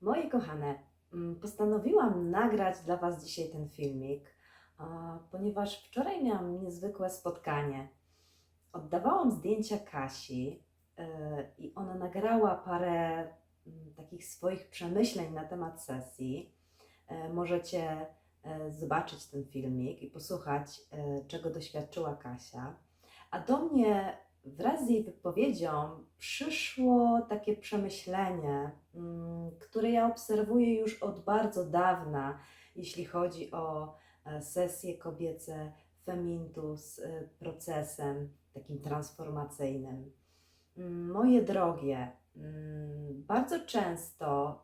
Moje kochane, mm, postanowiłam nagrać dla Was dzisiaj ten filmik, ponieważ wczoraj miałam niezwykłe spotkanie. Oddawałam zdjęcia Kasi e, i ona nagrała parę mm, takich swoich przemyśleń na temat sesji. E, Możecie e, zobaczyć ten filmik i posłuchać, czego doświadczyła Kasia. A do mnie wraz z jej wypowiedzią przyszło takie przemyślenie, które ja obserwuję już od bardzo dawna, jeśli chodzi o e, sesje kobiece femintu z e, procesem takim transformacyjnym. Mm, Moje drogie, mm, bardzo często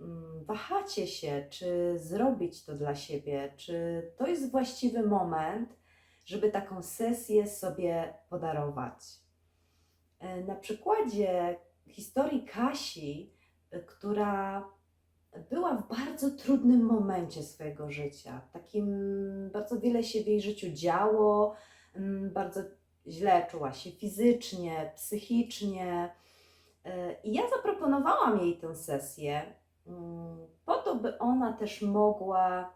mm, wahacie się, czy zrobić to dla siebie, czy to jest właściwy moment, żeby taką sesję sobie podarować. E, Na przykładzie historii Kasi, która była w bardzo trudnym momencie swojego życia. Takim bardzo wiele się w jej życiu działo, mm, bardzo źle czuła się fizycznie, psychicznie. E, I ja zaproponowałam jej tę sesję mm, po to, by ona też mogła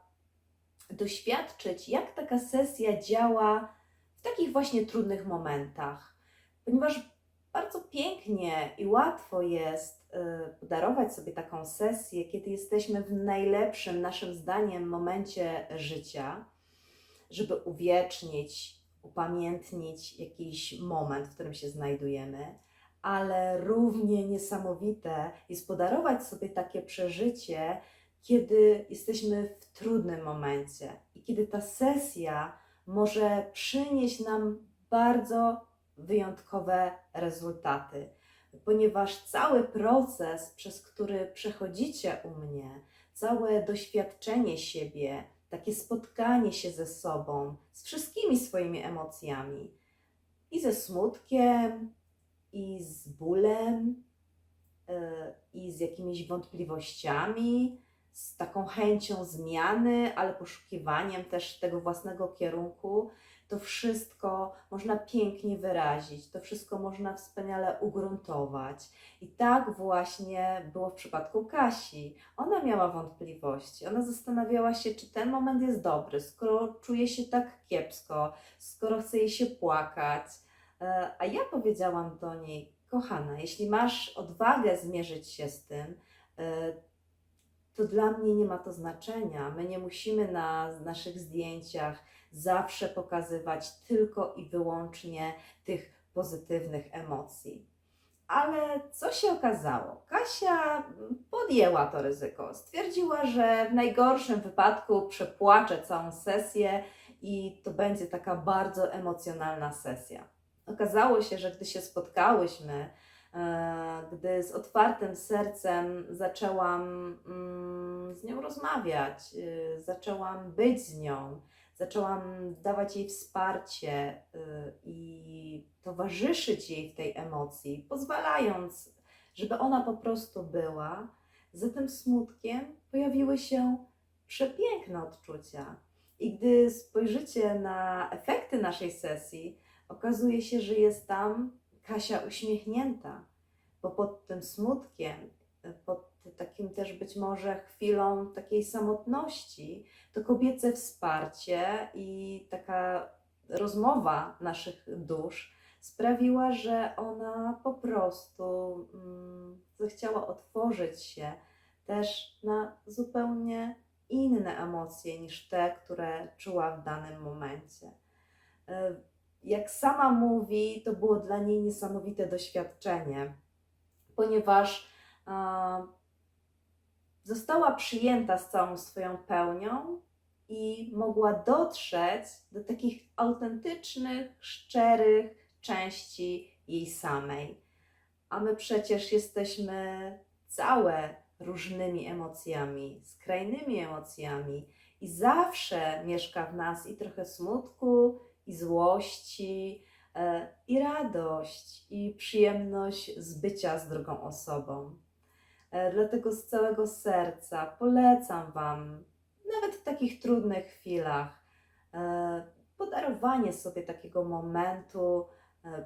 doświadczyć, jak taka sesja działa w takich właśnie trudnych momentach. Ponieważ bardzo pięknie i łatwo jest y, podarować sobie taką sesję, kiedy jesteśmy w najlepszym, naszym zdaniem, momencie życia, żeby uwiecznić, upamiętnić jakiś moment, w którym się znajdujemy. Ale równie niesamowite jest podarować sobie takie przeżycie, kiedy jesteśmy w trudnym momencie i kiedy ta sesja może przynieść nam bardzo wyjątkowe rezultaty, ponieważ cały proces, przez który przechodzicie u mnie, całe doświadczenie siebie, takie spotkanie się ze sobą, z wszystkimi swoimi emocjami, i ze smutkiem, i z bólem, yy, i z jakimiś wątpliwościami, z taką chęcią zmiany, ale poszukiwaniem też tego własnego kierunku, to wszystko można pięknie wyrazić, to wszystko można wspaniale ugruntować. I tak właśnie było w przypadku Kasi. Ona miała wątpliwości, ona zastanawiała się, czy ten moment jest dobry, skoro czuje się tak kiepsko, skoro chce jej się płakać. E, A ja powiedziałam do niej, kochana, jeśli masz odwagę zmierzyć się z tym, e, to dla mnie nie ma to znaczenia. My nie musimy na naszych zdjęciach zawsze pokazywać tylko i wyłącznie tych pozytywnych emocji. Ale co się okazało? Kasia podjęła to ryzyko. Stwierdziła, że w najgorszym wypadku przepłacze całą sesję i to będzie taka bardzo emocjonalna sesja. Okazało się, że gdy się spotkałyśmy, gdy z otwartym sercem zaczęłam mm, z nią rozmawiać, y, zaczęłam być z nią, zaczęłam dawać jej wsparcie y, i towarzyszyć jej w tej emocji, pozwalając, żeby ona po prostu była, za tym smutkiem pojawiły się przepiękne odczucia. I gdy spojrzycie na efekty naszej sesji, okazuje się, że jest tam Kasia uśmiechnięta, bo pod tym smutkiem, pod takim też być może chwilą takiej samotności, to kobiece wsparcie i taka rozmowa naszych dusz sprawiła, że ona po prostu mm, zechciała otworzyć się też na zupełnie inne emocje niż te, które czuła w danym momencie. Jak sama mówi, to było dla niej niesamowite doświadczenie, ponieważ została przyjęta z całą swoją pełnią i mogła dotrzeć do takich autentycznych, szczerych części jej samej. A my przecież jesteśmy całe różnymi emocjami, skrajnymi emocjami, i zawsze mieszka w nas i trochę smutku, i złości, e, i radość, i przyjemność z bycia z drugą osobą. E, Dlatego z całego serca polecam Wam, nawet w takich trudnych chwilach, e, podarowanie sobie takiego momentu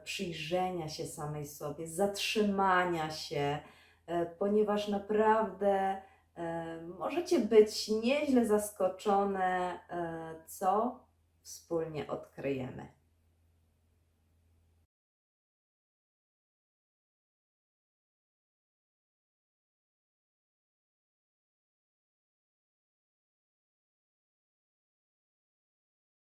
przyjrzenia się samej sobie, zatrzymania się, ponieważ naprawdę możecie być nieźle zaskoczone, co wspólnie odkryjemy.